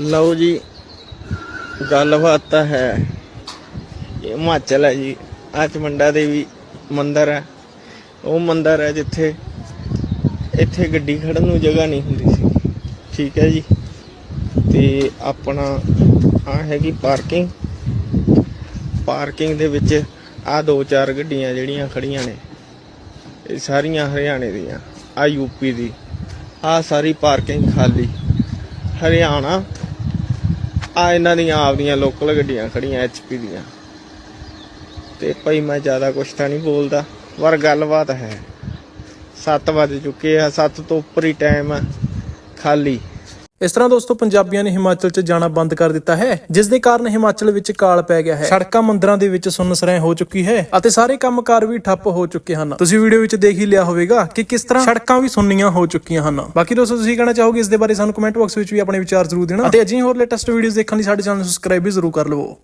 ਲਓ ਜੀ, ਗੱਲਬਾਤ ਤਾਂ ਹੈ। ਇਹ ਹਿਮਾਚਲ ਹੈ ਜੀ ਆ ਚਮੰਡਾ ਦੇਵੀ ਮੰਦਿਰ ਹੈ। ਉਹ ਮੰਦਿਰ ਹੈ ਜਿੱਥੇ ਇੱਥੇ ਗੱਡੀ ਖੜਨ ਨੂੰ ਜਗ੍ਹਾ ਨਹੀਂ ਹੁੰਦੀ ਸੀ। ਠੀਕ ਹੈ ਜੀ। ਤੇ ਆਪਣਾ ਆ ਹੈਗੀ ਪਾਰਕਿੰਗ। ਪਾਰਕਿੰਗ ਦੇ ਵਿੱਚ ਆ ਦੋ ਚਾਰ ਗੱਡੀਆਂ ਜਿਹੜੀਆਂ ਖੜੀਆਂ ਨੇ, ਇਹ ਸਾਰੀਆਂ ਹਰਿਆਣੇ ਦੀਆਂ ਆ ਯੂਪੀ ਦੀ। ਆ ਸਾਰੀ ਪਾਰਕਿੰਗ ਖਾਲੀ। ਹਰਿਆਣਾ ਆ ਇਹਨਾਂ ਦੀਆਂ ਆਪਦੀਆਂ ਲੋਕਲ ਗੱਡੀਆਂ ਖੜੀਆਂ ਐਚਪੀ ਦੀਆਂ। ਤੇ ਭਾਈ ਮੈਂ ਜ਼ਿਆਦਾ ਕੁਛ ਤਾਂ ਨਹੀਂ ਬੋਲਦਾ। ਪਰ ਗੱਲਬਾਤ ਹੈ। 7 ਵਜ ਚੁੱਕੇ ਆ 7 ਤੋਂ ਉੱਪਰ ਹੀ ਟਾਈਮ ਆ। ਖਾਲੀ। ਇਸ ਤਰ੍ਹਾਂ ਦੋਸਤੋ, ਪੰਜਾਬੀਆਂ ਨੇ ਹਿਮਾਚਲ 'ਚ ਜਾਣਾ ਬੰਦ ਕਰ ਦਿੱਤਾ ਹੈ, ਜਿਸ ਦੇ ਕਾਰਨ ਹਿਮਾਚਲ ਵਿੱਚ ਕਾਲ ਪੈ ਗਿਆ ਹੈ। ਸੜਕਾਂ ਮੰਦਰਾਂ ਦੇ ਵਿੱਚ ਸੁੰਨਸਰਾਂ ਹੋ ਚੁੱਕੀ ਹੈ ਅਤੇ ਸਾਰੇ ਕੰਮਕਾਰ ਵੀ ਠੱਪ ਹੋ ਚੁੱਕੇ ਹਨ। ਤੁਸੀਂ ਵੀਡੀਓ ਵਿੱਚ ਦੇਖ ਹੀ ਲਿਆ ਹੋਵੇਗਾ ਕਿ ਕਿਸ ਤਰ੍ਹਾਂ ਸੜਕਾਂ ਵੀ ਸੁੰਨੀਆਂ ਹੋ ਚੁੱਕੀਆਂ ਹਨ। ਬਾਕੀ ਦੋਸਤੋ, ਤੁਸੀਂ ਕਹਿਣਾ ਚਾਹੋਗੇ ਇਸ ਦੇ ਬਾਰੇ ਸਾਨੂੰ ਕਮੈਂਟ ਬਾਕਸ ਵਿੱਚ ਵੀ ਆਪਣੇ ਵਿਚਾਰ ਜ਼ਰੂਰ ਦੇਣਾ ਅਤੇ ਅਜਿਹੇ ਹੋਰ ਲੇਟੈਸਟ ਵੀਡੀਓਜ਼ ਦੇਖਣ ਲਈ ਸਾਡੇ ਚੈਨਲ ਨੂੰ ਸਬਸਕ੍ਰਾਈਬ ਵੀ ਜ਼ਰੂਰ ਕਰ ਲਵੋ।